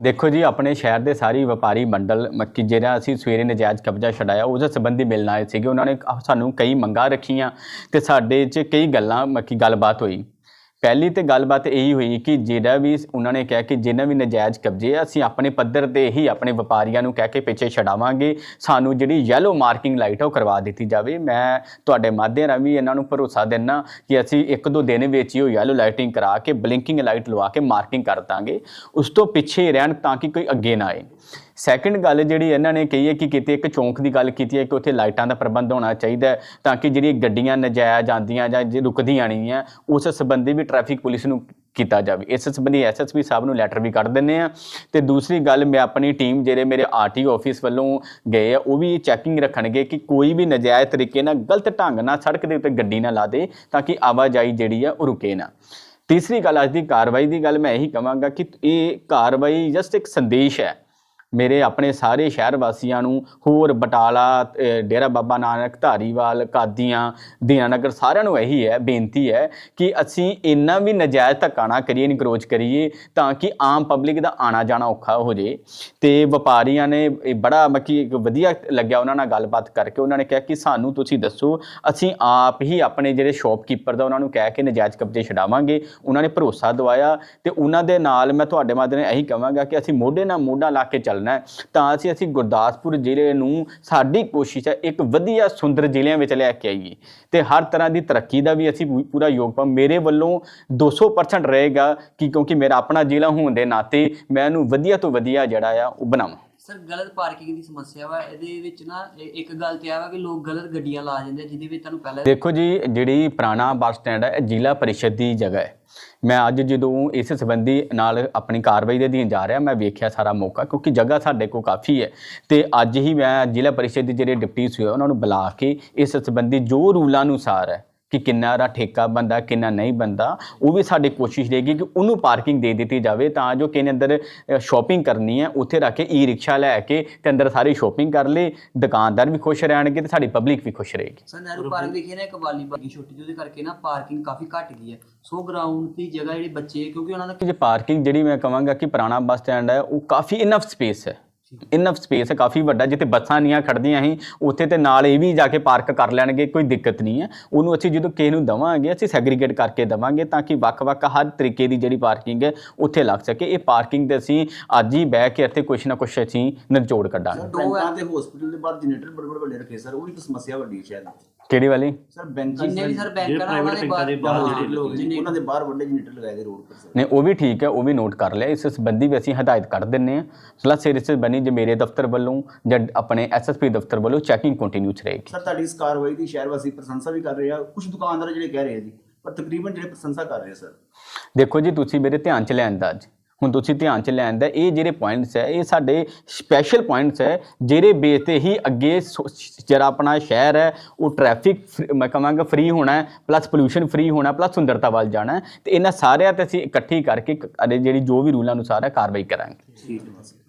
ਦੇਖੋ ਜੀ, ਆਪਣੇ ਸ਼ਹਿਰ ਦੇ ਸਾਰੀ ਵਪਾਰੀ ਮੰਡਲ ਕਿ ਜਿਹੜਾ ਅਸੀਂ ਸਵੇਰੇ ਨਜਾਇਜ਼ ਕਬਜ਼ਾ ਛਡਾਇਆ, ਉਹਦੇ ਸੰਬੰਧੀ ਮਿਲਣ ਆਏ ਸੀਗੇ। ਉਹਨਾਂ ਨੇ ਸਾਨੂੰ ਕਈ ਮੰਗਾਂ ਰੱਖੀਆਂ ਤੇ ਸਾਡੇ 'ਚ ਕਈ ਗੱਲਾਂ ਮੱਕੀ ਗੱਲਬਾਤ ਹੋਈ। ਪਹਿਲੀ ਤੇ ਗੱਲਬਾਤ ਇਹੀ ਹੋਈ ਕਿ ਜਿਹੜਾ ਵੀ ਉਹਨਾਂ ਨੇ ਕਿਹਾ ਕਿ ਜਿਨ੍ਹਾਂ ਵੀ ਨਜਾਇਜ਼ ਕਬਜ਼ੇ ਆ, ਅਸੀਂ ਆਪਣੇ ਪੱਧਰ ਤੇ ਹੀ ਆਪਣੇ ਵਪਾਰੀਆਂ ਨੂੰ ਕਹਿ ਕੇ ਪਿੱਛੇ ਛਡਾਵਾਂਗੇ। ਸਾਨੂੰ ਜਿਹੜੀ ਯੈਲੋ ਮਾਰਕਿੰਗ ਲਾਈਟ ਆ, ਉਹ ਕਰਵਾ ਦਿੱਤੀ ਜਾਵੇ। ਮੈਂ ਤੁਹਾਡੇ ਮਾਧਿਅਮ ਰਾਹੀਂ ਇਹਨਾਂ ਨੂੰ ਭਰੋਸਾ ਦਿੰਨਾ ਕਿ ਅਸੀਂ ਇੱਕ ਦੋ ਦਿਨ ਵਿੱਚ ਹੀ ਉਹ ਯੈਲੋ ਲਾਈਟਿੰਗ ਕਰਾ ਕੇ ਬਲਿੰਕਿੰਗ ਲਾਈਟ ਲਵਾ ਕੇ ਮਾਰਕਿੰਗ ਕਰ ਦਾਂਗੇ। ਉਸ ਤੋਂ ਪਿੱਛੇ ਰਹਿਣ ਤਾਂ ਕਿ ਕੋਈ ਅੱਗੇ ਨਾ ਆਏ। ਸੈਕੰਡ ਗੱਲ ਜਿਹੜੀ ਇਹਨਾਂ ਨੇ ਕਹੀ ਹੈ ਕਿ ਕਿਤੇ ਇੱਕ ਚੌਂਕ ਦੀ ਗੱਲ ਕੀਤੀ ਹੈ ਕਿ ਉੱਥੇ ਲਾਈਟਾਂ ਦਾ ਪ੍ਰਬੰਧ ਹੋਣਾ ਚਾਹੀਦਾ ਹੈ ਤਾਂ ਕਿ ਜਿਹੜੀ ਗੱਡੀਆਂ ਨਜਾਇਜ਼ ਆਉਂਦੀਆਂ ਜਾਂ ਜੇ ਰੁਕਦੀਆਂ ਨਹੀਂ ਆ ਉਸ ਸੰਬੰਧੀ ਵੀ ਟ੍ਰੈਫਿਕ ਪੁਲਿਸ ਨੂੰ ਕੀਤਾ ਜਾਵੇ। ਇਸ ਸੰਬੰਧੀ ਐਸਐਸਪੀ ਸਾਹਿਬ ਨੂੰ ਲੈਟਰ ਵੀ ਕੱਢ ਦਿੰਨੇ ਆ ਤੇ ਦੂਸਰੀ ਗੱਲ, ਮੈਂ ਆਪਣੀ ਟੀਮ ਜਿਹੜੇ ਮੇਰੇ ਆਰਟੀ ਆਫਿਸ ਵੱਲੋਂ ਗਏ ਆ, ਉਹ ਵੀ ਚੈਕਿੰਗ ਰੱਖਣਗੇ ਕਿ ਕੋਈ ਵੀ ਨਜਾਇਜ਼ ਤਰੀਕੇ ਨਾਲ ਗਲਤ ਢੰਗ ਨਾਲ ਸੜਕ ਦੇ ਉੱਤੇ ਗੱਡੀ ਨਾ ਲਾ ਦੇ ਤਾਂ ਕਿ ਆਵਾਜਾਈ ਜਿਹੜੀ ਆ ਉਹ ਰੁਕੇ ਨਾ। ਤੀਸਰੀ ਗੱਲ, ਅੱਜ ਦੀ ਕਾਰਵਾਈ ਦੀ ਗੱਲ ਮੈਂ ਇਹੀ ਕਹਾਂਗਾ ਕਿ ਇਹ ਕਾਰਵਾਈ ਜਸਟ ਇੱਕ ਸੰਦੇਸ਼ ਹੈ। ਮੇਰੇ ਆਪਣੇ ਸਾਰੇ ਸ਼ਹਿਰ ਵਾਸੀਆਂ ਨੂੰ ਹੋਰ ਬਟਾਲਾ ਡੇਰਾ ਬਾਬਾ ਨਾਨਕ, ਧਾਰੀਵਾਲ, ਕਾਦੀਆਂ, ਦੀਨਾਨਗਰ ਸਾਰਿਆਂ ਨੂੰ ਇਹੀ ਹੈ, ਬੇਨਤੀ ਹੈ ਕਿ ਅਸੀਂ ਇੰਨਾ ਵੀ ਨਜਾਇਜ਼ ਧੱਕਾ ਨਾ ਕਰੀਏ ਇਨਕਰੋਚ ਕਰੀਏ ਤਾਂ ਕਿ ਆਮ ਪਬਲਿਕ ਦਾ ਆਣਾ ਜਾਣਾ ਔਖਾ ਹੋ ਜੇ। ਤੇ ਵਪਾਰੀਆਂ ਨੇ ਬੜਾ ਮੱਕੀ ਇੱਕ ਵਧੀਆ ਲੱਗਿਆ ਉਹਨਾਂ ਨਾਲ ਗੱਲਬਾਤ ਕਰਕੇ। ਉਹਨਾਂ ਨੇ ਕਿਹਾ ਕਿ ਸਾਨੂੰ ਤੁਸੀਂ ਦੱਸੋ, ਅਸੀਂ ਆਪ ਹੀ ਆਪਣੇ ਜਿਹੜੇ ਸ਼ਾਪਕੀਪਰ ਦਾ ਉਹਨਾਂ ਨੂੰ ਕਹਿ ਕੇ ਨਜਾਇਜ਼ ਕਬਜ਼ੇ ਛਡਾਵਾਂਗੇ। ਉਹਨਾਂ ਨੇ ਭਰੋਸਾ ਦਵਾਇਆ ਤੇ ਉਹਨਾਂ ਦੇ ਨਾਲ ਮੈਂ ਤੁਹਾਡੇ ਮਾਧਿਅਮ ਨਾਲ ਇਹੀ ਕਹਾਂਗਾ ਕਿ ਅਸੀਂ ਮੋਢੇ ਨਾਲ ਮੋਢਾ ਲਾ ਕੇ ਚੱਲ ਹੈ। ਤਾਂ ਅਸੀਂ ਅਸੀਂ ਗੁਰਦਾਸਪੁਰ ਜ਼ਿਲ੍ਹੇ ਨੂੰ ਸਾਡੀ ਕੋਸ਼ਿਸ਼ ਹੈ ਇੱਕ ਵਧੀਆ ਸੁੰਦਰ ਜ਼ਿਲ੍ਹਿਆਂ ਵਿੱਚ ਲੈ ਕੇ ਆਈਏ। ਤੇ ਹਰ ਤਰ੍ਹਾਂ ਦੀ ਤਰੱਕੀ ਦਾ ਵੀ ਅਸੀਂ ਪੂ- ਪੂਰਾ ਯੋਗਦਾਨ ਮੇਰੇ ਵੱਲੋਂ 200% ਰਹੇਗਾ ਕਿ ਕਿਉਂਕਿ ਮੇਰਾ ਆਪਣਾ ਜ਼ਿਲ੍ਹਾ ਹੋਣ ਦੇ ਨਾਤੇ ਮੈਂ ਇਹਨੂੰ ਵਧੀਆ ਤੋਂ ਵਧੀਆ ਜਿਹੜਾ ਆ ਉਹ ਬਣਾਵਾਂ। ਸਰ, ਗਲਤ ਪਾਰਕਿੰਗ ਦੀ ਸਮੱਸਿਆ ਵਾ, ਇਹਦੇ ਵਿੱਚ ਨਾ ਇਹ- ਇੱਕ ਗੱਲ ਤੇ ਆ ਵਾ ਕਿ ਲੋਕ ਗਲਤ ਗੱਡੀਆਂ ਲਾ ਜਾਂਦੇ ਆ, ਜਿਹਦੇ ਵਿੱਚ ਤੁਹਾਨੂੰ ਪਹਿਲਾਂ ਦੇਖੋ ਜੀ, ਜਿਹੜੀ ਪੁਰਾਣਾ ਬੱਸ ਸਟੈਂਡ ਹੈ ਇਹ ਜ਼ਿਲ੍ਹਾ ਪਰਿਸ਼ਦ ਦੀ ਜਗ੍ਹਾ ਹੈ। ਮੈਂ ਅੱਜ ਜਦੋਂ ਇਸ ਸੰਬੰਧੀ ਨਾਲ ਆਪਣੀ ਕਾਰਵਾਈ ਦੇ ਅਧੀਨ ਜਾ ਰਿਹਾ, ਮੈਂ ਵੇਖਿਆ ਸਾਰਾ ਮੌਕਾ, ਕਿਉਂਕਿ ਜਗ੍ਹਾ ਸਾਡੇ ਕੋਲ ਕਾਫੀ ਹੈ। ਤੇ ਅੱਜ ਹੀ ਮੈਂ ਜ਼ਿਲ੍ਹਾ ਪਰਿਸ਼ਦ ਦੇ ਜਿਹੜੇ ਡਿਪਟੀ ਸੀ ਉਹਨਾਂ ਨੂੰ ਬੁਲਾ ਕੇ ਇਸ ਸੰਬੰਧੀ ਜੋ ਰੂਲਾਂ ਅਨੁਸਾਰ ਹੈ ਕਿ ਕਿੰਨਾ ਦਾ ਠੇਕਾ ਬੰਦਾ ਕਿੰਨਾ ਨਹੀਂ ਬੰਦਾ ਉਹ ਵੀ ਸਾਡੀ ਕੋਸ਼ਿਸ਼ ਰਹੇਗੀ ਕਿ ਉਹਨੂੰ ਪਾਰਕਿੰਗ ਦੇ ਦਿੱਤੀ ਜਾਵੇ ਤਾਂ ਜੋ ਕਿਨੇ ਅੰਦਰ ਸ਼ਾਪਿੰਗ ਕਰਨੀ ਹੈ ਉੱਥੇ ਰੱਖ ਕੇ ਈ ਰਿਕਸ਼ਾ ਲੈ ਕੇ ਤੇ ਅੰਦਰ ਸਾਰੀ ਸ਼ਾਪਿੰਗ ਕਰ ਲੇ ਦੁਕਾਨਦਾਰ ਵੀ ਖੁਸ਼ ਰਹਿਣਗੇ ਤੇ ਸਾਡੀ ਪਬਲਿਕ ਵੀ ਖੁਸ਼ ਰਹੇਗੀ। ਸਰ ਨਹਿਰੂ ਪਾਰਕ ਦੇਖੀਏ ਨਾ ਇੱਕ ਵਾਲੀ ਬਾਗੀ ਛੋਟੀ ਜਿਹੀ ਕਰਕੇ ਨਾ ਪਾਰਕਿੰਗ ਕਾਫੀ ਘਟ ਗਈ ਹੈ। ਸੋ ਗਰਾਊਂਡ ਦੀ ਜਗ੍ਹਾ ਜਿਹੜੀ ਬੱਚੇ ਕਿਉਂਕਿ ਉਹਨਾਂ ਦਾ ਜੇ ਪਾਰਕਿੰਗ ਜਿਹੜੀ ਮੈਂ ਕਹਾਂਗਾ ਕਿ ਪੁਰਾਣਾ ਬੱਸ ਸਟੈਂਡ ਹੈ ਉਹ ਕਾਫੀ ਇਨਫ ਸਪੇਸ ਹੈ। ਇਨਫ ਸਪੇਸ ਹੈ ਕਾਫੀ ਵੱਡਾ ਜਿੱਥੇ ਬੱਸਾਂ ਨਹੀਂ ਖੜਦੀਆਂ ਸੀ ਉੱਥੇ ਤੇ ਨਾਲ ਇਹ ਵੀ ਜਾ ਕੇ ਪਾਰਕ ਕਰ ਲੈਣਗੇ ਕੋਈ ਦਿੱਕਤ ਨਹੀਂ ਹੈ। ਉਹਨੂੰ ਅਸੀਂ ਜਦੋਂ ਕਿਸੇ ਨੂੰ ਦਵਾਂਗੇ ਅਸੀਂ ਸੈਗਰੀਗੇਟ ਕਰਕੇ ਦਵਾਂਗੇ ਤਾਂ ਕਿ ਵੱਖ-ਵੱਖ ਹਰ ਤਰੀਕੇ ਦੀ ਜਿਹੜੀ ਪਾਰਕਿੰਗ ਹੈ ਉੱਥੇ ਲੱਗ ਸਕੇ। ਇਹ ਪਾਰਕਿੰਗ ਦੇ ਅਸੀਂ ਅੱਜ ਹੀ ਬਹਿ ਕੇ ਇੱਥੇ ਕੁਛ ਨਾ ਕੁਛ ਅਸੀਂ ਨਿਚੋੜ ਕੱਢਾਂਗੇ। ਬੈਂਕਾਂ ਤੇ ਹਸਪੀਟਲ ਦੇ ਬਾਹਰ ਜਨਰੇਟਰ ਬੜੇ ਬੜੇ ਵੱਡੇ ਰੱਖੇ। ਸਰ ਉਹ ਵੀ ਇੱਕ ਸਮੱਸਿਆ ਵੱਡੀ ਹੈ ਸ਼ਾਇਦ। ਕਿਹੜੀ ਵਾਲੀ? ਸਰ ਬੈਂਕਾਂ ਜਿੰਨੇ ਵੀ ਸਰ ਬੈਂਕਾਂ ਨਾਲ ਉਹਨਾਂ ਦੇ ਬਾਹਰ ਲੋਕ ਜੀ, ਉਹਨਾਂ ਦੇ ਬਾਹਰ ਵੱਡੇ ਜਨਰੇਟਰ ਲਗਾਏ ਦੇ ਰੋਡ ਪਰ ਸਰ। ਨੇ ਉਹ ਵੀ ਠੀਕ ਹੈ ਉਹ ਵੀ ਨੋਟ ਕਰ ਲਿਆ। ਇਸ ਸੰਬੰਧੀ ਵੀ ਅਸੀਂ ਹਦਾਇਤ ਕਰ ਦਿੰਨੇ ਆ ਪਲੱਸ ਇਸ ਬਣੀ ਜੇ ਮੇਰੇ ਦਫ਼ਤਰ ਵੱਲੋਂ ਜਾਂ ਆਪਣੇ ਐਸਐਸਪੀ ਦਫ਼ਤਰ ਵੱਲੋਂ ਚੈਕਿੰਗ ਕੰਟੀਨਿਊ ਰਹੇਗੀ। ਸਰ ਤੁਹਾਡੀ ਇਸ ਕਾਰਵਾਈ ਦੀ ਸ਼ਹਿਰ ਵਾਸੀ ਪ੍ਰਸ਼ੰਸਾ ਵੀ ਕਰ ਰਹੇ ਆ। ਕੁਝ ਦੁਕਾਨਦਾਰ ਜਿਹੜੇ ਕਹਿ ਰਹੇ ਆ ਜੀ ਪਰ ਤਕਰੀਬਨ ਜਿਹੜੇ ਪ੍ਰਸ਼ੰਸਾ ਕਰ ਰਹੇ ਆ ਸਰ। ਦੇਖੋ ਜੀ ਤੁਸੀਂ ਮੇਰੇ ਧਿਆਨ ਚ ਲੈਣ ਦਾ ਅੱਜ। ਹੁਣ ਤੁਸੀਂ ਧਿਆਨ ਚ ਲੈਣ ਦਾ, ਇਹ ਜਿਹੜੇ ਪੁਆਇੰਟਸ ਹੈ, ਇਹ ਸਾਡੇ ਸਪੈਸ਼ਲ ਪੁਆਇੰਟਸ ਹੈ, ਜਿਹੜੇ ਬੇਸ ਤੇ ਹੀ ਅੱਗੇ ਸੋ- ਜਿਹੜਾ ਆਪਣਾ ਸ਼ਹਿਰ ਹੈ, ਉਹ ਟ੍ਰੈਫਿਕ ਮੈਂ ਕਹਾਂਗਾ ਫ੍ਰੀ ਹੋਣਾ ਹੈ ਪਲੱਸ ਪੋਲੂਸ਼ਨ ਫ੍ਰੀ ਹੋਣਾ ਪਲੱਸ ਸੁੰਦਰਤਾ ਵੱਲ ਜਾਣਾ ਹੈ, ਤੇ ਇਹਨਾਂ ਸਾਰਿਆਂ ਤੇ ਅਸੀਂ ਇਕੱਠੀ ਕਰਕੇ ਕ- ਅਤੇ ਜਿਹੜੀ ਜੋ ਵੀ ਰੂਲਾਂ ਅਨੁਸਾਰ ਹੈ, ਕਾਰਵਾਈ ਕਰਾਂਗੇ। ਠੀਕ ਹੈ।